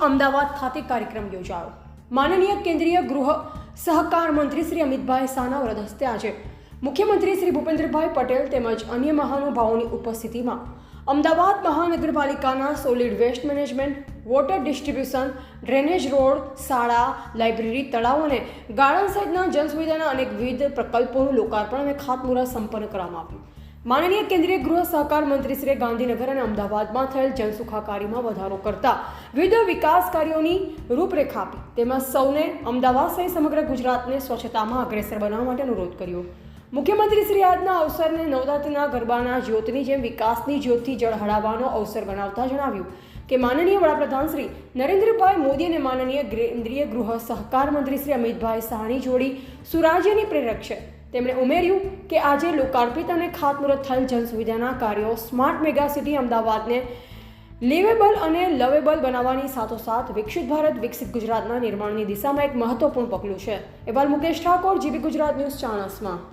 અમદાવાદ ખાતે કાર્યક્રમ યોજાયો. માનનીય કેન્દ્રીય ગૃહ સહકાર મંત્રી શ્રી અમિતભાઈ શાહના હસ્તે આજે મુખ્યમંત્રી શ્રી ભૂપેન્દ્રભાઈ પટેલ તેમજ અન્ય મહાનુભાવોની ઉપસ્થિતિમાં અમદાવાદ મહાનગરપાલિકાના solid waste management, water distribution, drainage road, શાળા, લાઇબ્રેરી, તળાવ અને ગાર્ડન સહિતના જનસુવિધાના અનેકવિધ પ્રકલ્પોનું લોકાર્પણ અને ખાતમુહૂર્ત સંપન્ન કરવામાં આવ્યું. માનનીય કેન્દ્રીય ગૃહ સહકાર મંત્રી શ્રી ગાંધીનગર અને અમદાવાદમાં થયેલ જનસુખાકારીમાં વધારો કરતા વિવિધ વિકાસ કાર્યોની રૂપરેખા આપી. તેમજ સૌને અમદાવાદ સહિત સમગ્ર ગુજરાતને સ્વચ્છતામાં અગ્રેસર બનાવવા માટે અનુરોધ કર્યો. મુખ્યમંત્રી શ્રી આજના અવસરને નવરાત્રિના ગરબાના જ્યોતની જેમ વિકાસની જ્યોતથી ઝળહળાવવાનો અવસર ગણાવતા જણાવ્યું કે માનનીય વડાપ્રધાન શ્રી નરેન્દ્રભાઈ મોદી અને માનનીય કેન્દ્રીય ગૃહ સહકાર મંત્રી શ્રી અમિતભાઈ શાહની જોડી સુરાજ્યની પ્રેરક છે. તેમણે ઉમેર્યું કે આજે લોકાર્પિત અને ખાતમુહૂર્ત થયેલ જનસુવિધાના કાર્યો સ્માર્ટ મેગા સિટી અમદાવાદને લિવેબલ અને લવેબલ બનાવવાની સાથોસાથ વિકસિત ભારત, વિકસિત ગુજરાતના નિર્માણની દિશામાં એક મહત્વપૂર્ણ પગલું છે. એવા મુકેશ ઠાકોર, જીબી ગુજરાત ન્યૂઝ, ચાણસમાં.